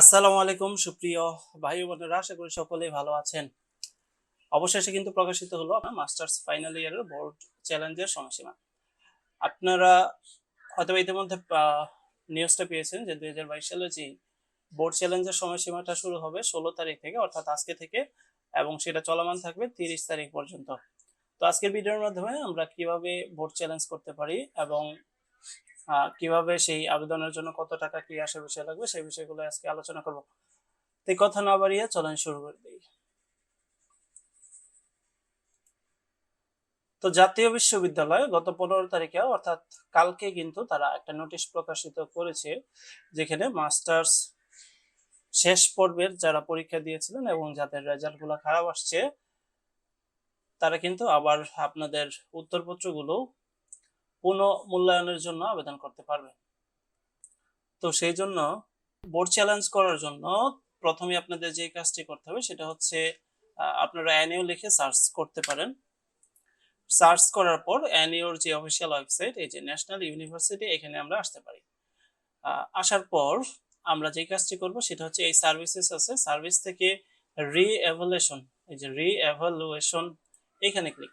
আসসালামু আলাইকুম, সুপ্রিয় ভাই বোনেরা, আশা করি সকলেই ভালো আছেন। অবশেষে কিন্তু প্রকাশিত হলো আমার মাস্টার্স ফাইনাল ইয়ারের বোর্ড চ্যালেঞ্জের সময়সীমা। আপনারা হয়তো ইতিমধ্যে নিউজটা পেয়েছেন যে দুই হাজার বাইশ সালে যে বোর্ড চ্যালেঞ্জের সময়সীমাটা শুরু হবে ষোলো তারিখ থেকে, অর্থাৎ আজকে থেকে, এবং সেটা চলমান থাকবে তিরিশ তারিখ পর্যন্ত। তো আজকের ভিডিওর মাধ্যমে আমরা কীভাবে বোর্ড চ্যালেঞ্জ করতে পারি এবং কীভাবে সেই আবেদনের জন্য কত টাকা কি আসে বিষয় লাগবে সেই বিষয়গুলো আজকে আলোচনা করব। তো কথা না বাড়িয়ে চলেন শুরু করে দিই। তো জাতীয় বিশ্ববিদ্যালয় গত পনেরো তারিখে, অর্থাৎ কালকে কিন্তু তারা একটা নোটিশ প্রকাশিত করেছে, যেখানে মাস্টার্স শেষ পর্বের যারা পরীক্ষা দিয়েছিলেন এবং যাদের রেজাল্টগুলো খারাপ আসছে, তারা কিন্তু আবার আপনাদের উত্তরপত্রগুলো পুনঃ মূল্যায়নের জন্য আবেদন করতে পারবে। তো সেই জন্য বোর্ড চ্যালেঞ্জ করার জন্য প্রথমে আপনাদের যে কাজটি করতে হবে সেটা হচ্ছে আপনারা অ্যানিও লিখে সার্চ করতে পারেন। সার্চ করার পর অ্যানিওর যে অফিসিয়াল ওয়েবসাইট এই যে ন্যাশনাল ইউনিভার্সিটি এখানে আমরা আসতে পারি। আসার পর আমরা যে কাজটি করব সেটা হচ্ছে এই সার্ভিসেস আছে। সার্ভিস থেকে রি এভালুয়েশন এই যে রি এভালুয়েশন এখানে ক্লিক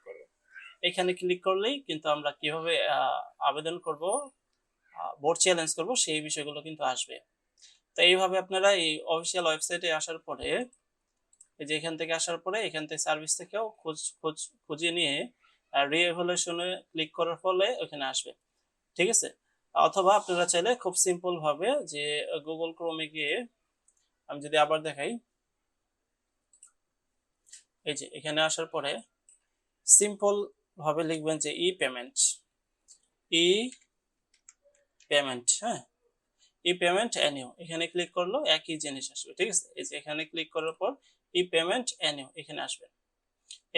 এখানে ক্লিক করলেই কিন্তু আমরা কীভাবে আবেদন করব বোর্ড চ্যালেঞ্জ করব, সেই বিষয়গুলো কিন্তু আসবে। তো এইভাবে আপনারা এই অফিসিয়াল ওয়েবসাইটে আসার পরে, এই যে এখান থেকে আসার পরে, এখান থেকে সার্ভিস থেকেও খোঁজ খোঁজ, খুঁজে নিয়ে রি এভালুয়েশনে ক্লিক করার ফলে ওখানে আসবে। ঠিক আছে? অথবা আপনারা চাইলে খুব সিম্পল ভাবে যে গুগল ক্রোমে গিয়ে, আমি যদি আবার দেখাই, এই যে এখানে আসার পরে সিম্পল ভাবে লিখবেন যে ই পেমেন্ট। ই পেমেন্ট হ্যাঁ? ই পেমেন্ট অ্যানিউ এখানে ক্লিক করল, একই জিনিস আসবে, ঠিক আছে? এই যে এখানে ক্লিক করার পর ই পেমেন্ট অ্যানিউ এখানে আসবে।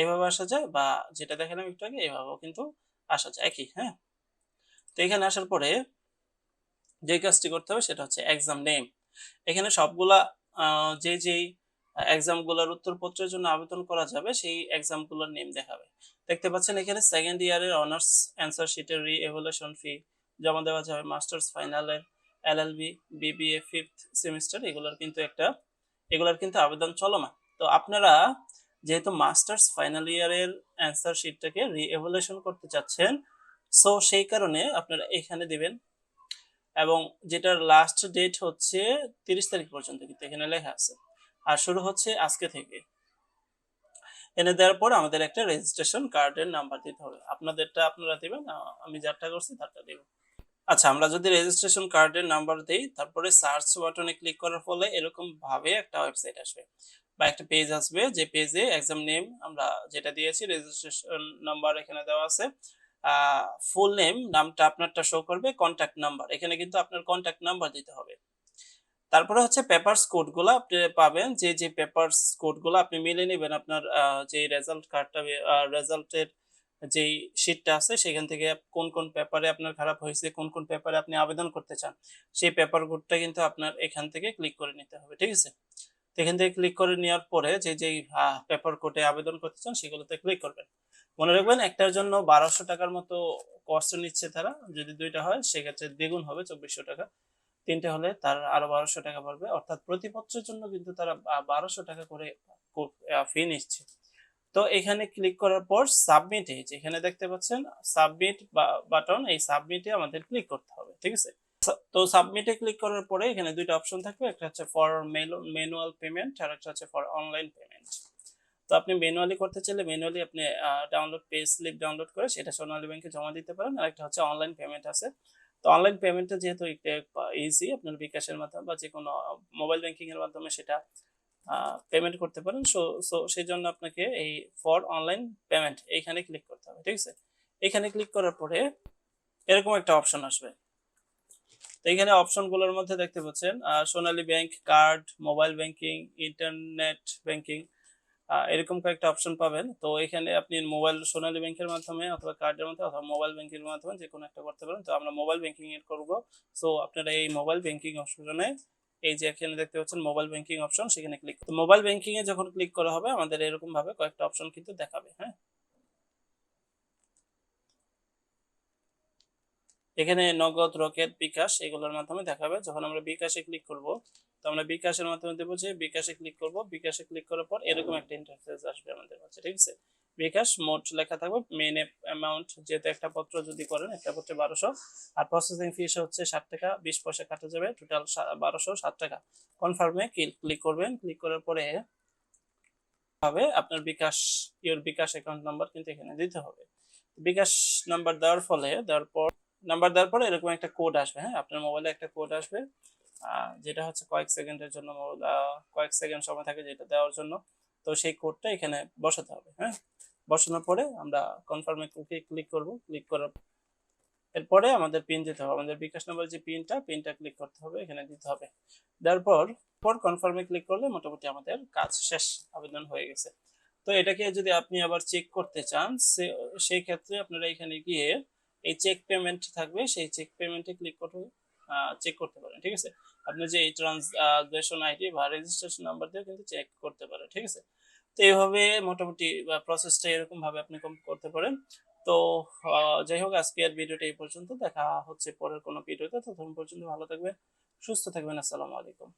এভাবে আসা যায় বা যেটা দেখালাম একটু আগে, এভাবেও কিন্তু আসা যায়, একই হ্যাঁ? তো এখানে আসার পরে যে কাজটি করতে হবে সেটা হচ্ছে এক্সাম নেম এখানে সবগুলা যে যেই এক্সামগুলোর উত্তরপত্রের জন্য আবেদন করা যাবে, সেই এক্সামগুলোর নেম দেখাবে। দেখতে পাচ্ছেন এখানে সেকেন্ড ইয়ারের অনার্স অ্যান্সার শিটের রি এভুলেশন ফি জমা দেওয়া যাবে মাস্টার্স ফাইনালের এলএলবি বিবিএ ফিফথ সেমিস্টার এগুলোর কিন্তু একটা, এগুলোর কিন্তু আবেদন চলমান। তো আপনারা যেহেতু মাস্টার্স ফাইনাল ইয়ারের অ্যান্সার শিটটাকে রি এভুলেশন করতে চাচ্ছেন সো সেই কারণে আপনারা এখানে দিবেন। এবং যেটার লাস্ট ডেট হচ্ছে তিরিশ তারিখ পর্যন্ত, কিন্তু এখানে লেখা আছে। আর শুরু হচ্ছে আজকে থেকে। এনে দেওয়ার পর আমাদের একটা রেজিস্ট্রেশন কার্ডের নাম্বার দিতে হবে। আপনাদেরটা আপনারা দিবেন আমি যারটা করছি তারটা দিব। আচ্ছা আমরা যদি রেজিস্ট্রেশন কার্ডের নাম্বার দেই, তারপরে সার্চ বাটনে ক্লিক করার ফলে এরকম ভাবে একটা ওয়েবসাইট আসবে বা একটা পেজ আসবে। যে পেজে এক্সাম নেম আমরা যেটা দিয়েছি রেজিস্ট্রেশন নাম্বার এখানে দেওয়া আছে। ফুল নেম নামটা আপনারটা শো করবে কন্ট্যাক্ট নাম্বার এখানে কিন্তু আপনার কন্ট্যাক্ট নাম্বার দিতে হবে। তারপরে হচ্ছে পেপারস কোডগুলো আপনি পাবেন। যে যে পেপারস কোডগুলো আপনি মিলে নেবেন আপনার যে রেজাল্ট কার্ডটা রেজাল্টের যেই শিটটা আছে, সেখান থেকে কোন কোন পেপারে আপনার খারাপ হয়েছে, কোন কোন পেপারে আপনি আবেদন করতে চান, সেই পেপার কোডটা কিন্তু আপনার এখান থেকে ক্লিক করে নিতে হবে, ঠিক আছে? এখান থেকে ক্লিক করে নেওয়ার পরে যে, যেই পেপার কোডে আবেদন করতে চান, সেগুলোতে ক্লিক করবেন। মনে রাখবেন, একটার জন্য বারোশো টাকার মতো কষ্ট নিচ্ছে তারা। যদি দুইটা হয়, সেক্ষেত্রে দ্বিগুণ হবে, চব্বিশশো টাকা। তিনটে হলে তার আরও বারোশো টাকা পড়বে। অর্থাৎ প্রতি পত্রের জন্য কিন্তু তারা বারোশো টাকা করে ফি নিচ্ছে। তো এখানে ক্লিক করার পর সাবমিটে এখানে দেখতে পাচ্ছেন সাবমিট বাটন এই সাবমিটে আমাদের ক্লিক করতে হবে, ঠিক আছে? তো সাবমিটে ক্লিক করার পরে এখানে দুইটা অপশন থাকবে, একটা হচ্ছে ফর ম্যানুয়াল পেমেন্ট আর একটা হচ্ছে ফর অনলাইন পেমেন্ট তো আপনি ম্যানুয়ালি করতে চাইলে ম্যানুয়ালি আপনি ডাউনলোড পে স্লিপ ডাউনলোড করে সেটা সোনালী ব্যাংকে জমা দিতে পারেন। আর একটা হচ্ছে অনলাইন পেমেন্ট আছে। তো অনলাইন পেমেন্টটা যেহেতু ইজি আপনার বিকাশের মাধ্যমে বা যে কোনো মোবাইল ব্যাংকিং এর মাধ্যমে সেটা পেমেন্ট করতে পারেন। সো সো সেই জন্য আপনাকে এই ফর অনলাইন পেমেন্ট এইখানে ক্লিক করতে হবে, ঠিক আছে? এখানে ক্লিক করার পরে এরকম একটা অপশন আসবে। তো এখানে অপশনগুলোর মধ্যে দেখতে পাচ্ছেন Sonali bank card mobile banking internet banking এরকম কয়েকটা অপশন পাবেন। তো এখানে আপনি মোবাইল সোনালী ব্যাংকের মাধ্যমে অথবা কার্ডের মাধ্যমে অথবা মোবাইল ব্যাংকের মাধ্যমে যে কোনো একটা করতে পারেন। তো আমরা মোবাইল ব্যাংকিং এর করব। সো আপনারা এই মোবাইল ব্যাংকিং অপশনে এই যে এখানে দেখতে পাচ্ছেন মোবাইল ব্যাংকিং অপশন সেখানে ক্লিক তো মোবাইল ব্যাংকিং এ যখন ক্লিক করা হবে, আমাদের এরকম ভাবে কয়েকটা অপশন কিন্তু দেখাবে হ্যাঁ? এখানে নগদ, রকেট, বিকাশ এগুলোর মাধ্যমে দেখাবে। যখন আমরা বিকাশে ক্লিক করব তো আমরা বিকাশের মাধ্যমে দেবো যে বিকাশে ক্লিক করব। বিকাশে ক্লিক করার পর এরকম একটা ইন্টারফেস আসবে আমাদের কাছে, ঠিক আছে? বিকাশ মোট লেখা থাকবে মেন অ্যামাউন্ট যেহেতু একটা পত্র যদি করেন, একটা পত্রে বারোশো, আর প্রসেসিং ফিস হচ্ছে ষাট টাকা, বিশ পয়সা কাটা যাবে টোটাল বারোশো ষাট টাকা। কনফার্মে ক্লিক করবেন ক্লিক করার পরে হবে আপনার bKash your bKash account number কিন্তু এখানে দিতে হবে। বিকাশ নাম্বার দেওয়ার ফলে, দেওয়ার পর নাম্বার দেওয়ার পরে এরকম একটা কোড আসবে হ্যাঁ? আপনার মোবাইলে একটা কোড আসবে। যেটা হচ্ছে কয়েক সেকেন্ডের জন্য কয়েক সেকেন্ড সময় থাকে যেটা দেওয়ার জন্য। তো সেই কোডটা এখানে বসাতে হবে হ্যাঁ? বসানোর পরে আমরা কনফার্মে ক্লিক করব। ক্লিক করার এরপরে আমাদের পিন দিতে হবে। আমাদের বিকাশ নাম্বার যে পিনটা পিনটা ক্লিক করতে হবে, এখানে দিতে হবে। দেওয়ার পর কনফার্মে ক্লিক করলে মোটামুটি আমাদের কাজ শেষ, আবেদন হয়ে গেছে। তো এটাকে যদি আপনি আবার চেক করতে চান সেই ক্ষেত্রে আপনারা এখানে গিয়ে এই চেক পেমেন্ট থাকবে, সেই চেক পেমেন্টে ক্লিক করে চেক করতে পারেন, ঠিক আছে? আপনি যে এই ট্রান্সগ্রেশন আইডি বা রেজিস্ট্রেশন নাম্বার দিয়ে কিন্তু চেক করতে পারেন, ঠিক আছে? তো এইভাবে মোটামুটি প্রসেসটা এরকম ভাবে আপনি করতে পারেন। তো যাই হোক, আজকে আর ভিডিওটা এই পর্যন্ত। দেখা হচ্ছে পরের কোনো ভিডিওতে। ততক্ষণ পর্যন্ত ভালো থাকবেন, সুস্থ থাকবেন। আসসালামু আলাইকুম।